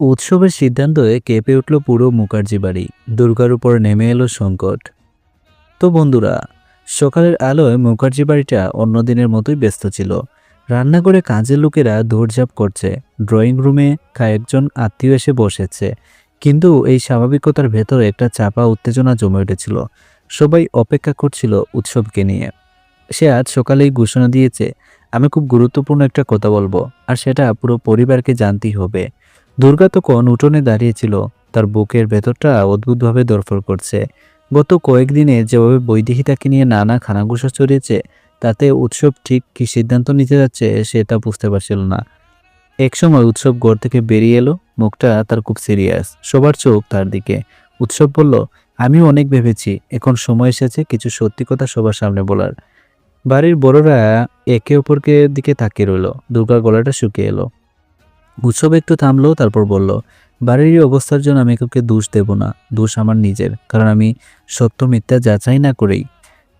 উৎসবের সিদ্ধান্তে কেঁপে উঠল পুরো মুখার্জি বাড়ি। দুর্গার উপর নেমে এলো সংকট। তো বন্ধুরা, সকালের আলোয় মুখার্জি বাড়িটা অন্য দিনের মতোই ব্যস্ত ছিল। রান্নাঘরে কাজের লোকেরা দৌড়ঝাঁপ করছে। ড্রয়িং রুমে কয়েকজন আত্মীয় এসে বসেছে। কিন্তু এই স্বাভাবিকতার ভেতরে একটা চাপা উত্তেজনা জমে উঠেছিল। সবাই অপেক্ষা করছিল উৎসবকে নিয়ে। সে আজ সকালেই ঘোষণা দিয়েছে, আমি খুব গুরুত্বপূর্ণ একটা কথা বলব, আর সেটা পুরো পরিবারকে জানতেই হবে। দুর্গা তখন উঠোনে দাঁড়িয়েছিল তার বুকের ভেতরটা অদ্ভুতভাবে দরফর করছে। গত কয়েকদিনে যেভাবে বৈদেহিতাকে নিয়ে নানা খানাগুসা চড়িয়েছে তাতে উৎসব ঠিক কি সিদ্ধান্ত নিতে যাচ্ছে সেটা বুঝতে পারছিল না। একসময় উৎসব ঘর থেকে বেরিয়ে এলো, মুখটা তার খুব সিরিয়াস, সবার চোখ তার দিকে। উৎসব বলল আমি অনেক ভেবেছি, এখন সময় এসেছে কিছু সত্যি কথা সবার সামনে বলার। বাড়ির বড়রা একে অপরকে দিকে তাকিয়ে রইল। দুর্গার গলাটা শুকিয়ে এলো। উৎসব একটু থামলো, তারপর বলল, বাড়ির অবস্থার জন্য আমি কাউকে দোষ দেব না, দোষ আমার নিজের, কারণ আমি সত্য মিথ্যা যাচাই না করেই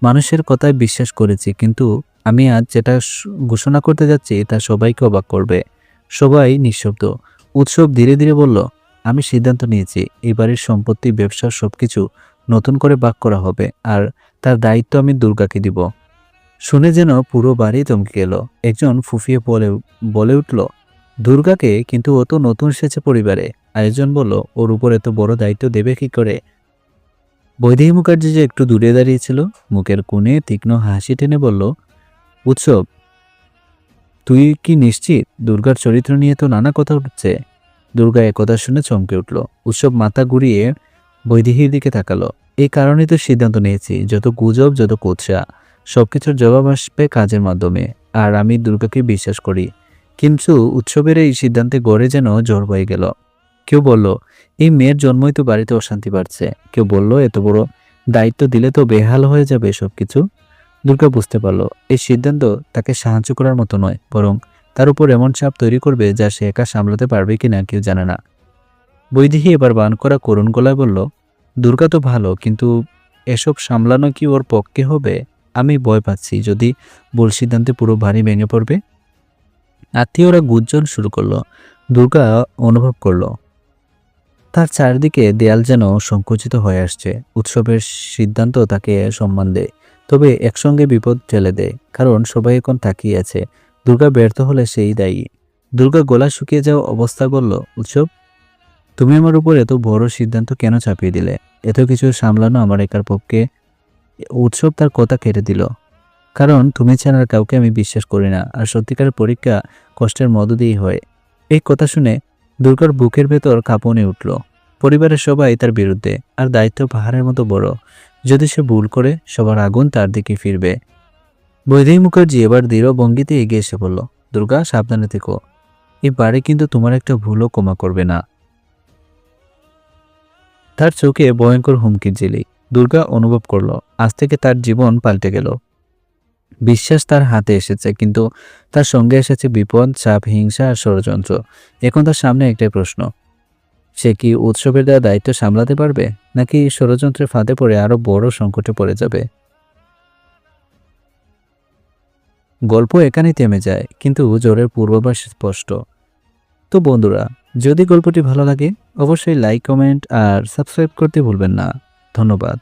মানুষের কথায় বিশ্বাস করেছি, কিন্তু আমি আজ যেটা ঘোষণা করতে যাচ্ছি তা সবাইকে অবাক করবে। সবাই নিঃশব্দ। উৎসব ধীরে ধীরে বলল, আমি সিদ্ধান্ত নিয়েছি, এই বাড়ির সম্পত্তি, ব্যবসা, সবকিছু নতুন করে ভাগ করা হবে, আর তার দায়িত্ব আমি দুর্গাকে দিব। শুনে যেন পুরো বাড়ি চমকে গেল। একজন ফুফিয়ে বলে বলে উঠল দুর্গাকে কিন্তু ও তো নতুন এসেছে পরিবারে। আরেকজন বলল, ওর উপর এত বড় দায়িত্ব দেবে কি করে? বৈদেহী মুখার্জি যে একটু দূরে দাঁড়িয়েছিল, মুখের কোণে তীক্ষ্ণ হাসি টেনে বলল, উৎসব, তুই কি নিশ্চিত? দুর্গার চরিত্র নিয়ে তো নানা কথা উঠছে। দুর্গা একথা শুনে চমকে উঠল। উৎসব মাথা ঘুরিয়ে বৈদেহীর দিকে তাকালো। এই কারণেই তো সিদ্ধান্ত নিয়েছি, যত গুজব, যত কুৎসা, সবকিছুর জবাব আসবে কাজের মাধ্যমে। আর আমি দুর্গাকে বিশ্বাস করি। কিন্তু উৎসবের এই সিদ্ধান্তে গড়ে যেন জ্বর হয়ে গেল। কেউ বলল, এই মেয়ের জন্মই তো বাড়িতে অশান্তি বাড়ছে। কেউ বলল, এত বড় দায়িত্ব দিলে তো বেহাল হয়ে যাবে সব কিছু দুর্গা বুঝতে পারল, এই সিদ্ধান্ত তাকে সাহায্য করার মতো নয়, বরং তার উপর এমন চাপ তৈরি করবে যা সে একা সামলাতে পারবে কিনা কেউ জানে না। বৈদেহী এবার বান করা করুণ গলায় বলল, দুর্গা তো ভালো, কিন্তু এসব সামলানো কি ওর পক্ষে হবে? আমি ভয় পাচ্ছি, যদি ভুল সিদ্ধান্তে পুরো ভারী ভেঙে পড়বে? আত্মীয়রা গুজ্জন শুরু করল, দুর্গা অনুভব করল। তার চারদিকে দেয়াল যেন সংকুচিত হয়ে আসছে। উৎসবের সিদ্ধান্ত তাকে সম্মান দেয়, তবে একসঙ্গে বিপদ ঠেলে দেয়, কারণ সবাই এখন তাকিয়ে আছে। দুর্গা ব্যর্থ হলে সেই দায়ী। দুর্গা গলা শুকিয়ে যাওয়া অবস্থা বলল, উৎসব, তুমি আমার উপর এত বড় সিদ্ধান্ত কেন চাপিয়ে দিলে? এত কিছু সামলানো আমার একার পক্ষে? উৎসব তার কথা কেটে দিল। কারণ তুমি ছাড়া আর কাউকে আমি বিশ্বাস করি না। আর সত্যিকারের পরীক্ষা কষ্টের মধ্য দিয়েই হয়। এই কথা শুনে দুর্গার বুকের ভেতর কাঁপনে উঠল। পরিবারের সবাই তার বিরুদ্ধে, আর দায়িত্ব পাহাড়ের মতো বড়। যদি সে ভুল করে, সবার আগুন তার দিকে ফিরবে। বৈদেহী মুখার্জি এবার দৃঢ় ভঙ্গিতে এগিয়ে এসে বলল, দুর্গা, সাবধানে থেকো। এই বাড়ি কিন্তু তোমার একটা ভুলও ক্ষমা করবে না। তার চোখে ভয়ঙ্কর হুমকির জিলি দুর্গা অনুভব করল, আজ থেকে তার জীবন পাল্টে গেল। বিশ্বাস তার হাতে এসেছে, কিন্তু তার সঙ্গে এসেছে বিপদ, চাপ, হিংসা আর ষড়যন্ত্র। এখন তার সামনে একটাই প্রশ্ন। সে কি উৎসবের দেওয়া দায়িত্ব সামলাতে পারবে, নাকি ষড়যন্ত্রের ফাঁদে পড়ে আরও বড় সংকটে পড়ে যাবে? গল্প এখানেই থেমে যায়, কিন্তু জোরের পূর্বাভাস স্পষ্ট। তো বন্ধুরা, যদি গল্পটি ভালো লাগে, অবশ্যই লাইক, কমেন্ট আর সাবস্ক্রাইব করতে ভুলবেন না। ধন্যবাদ।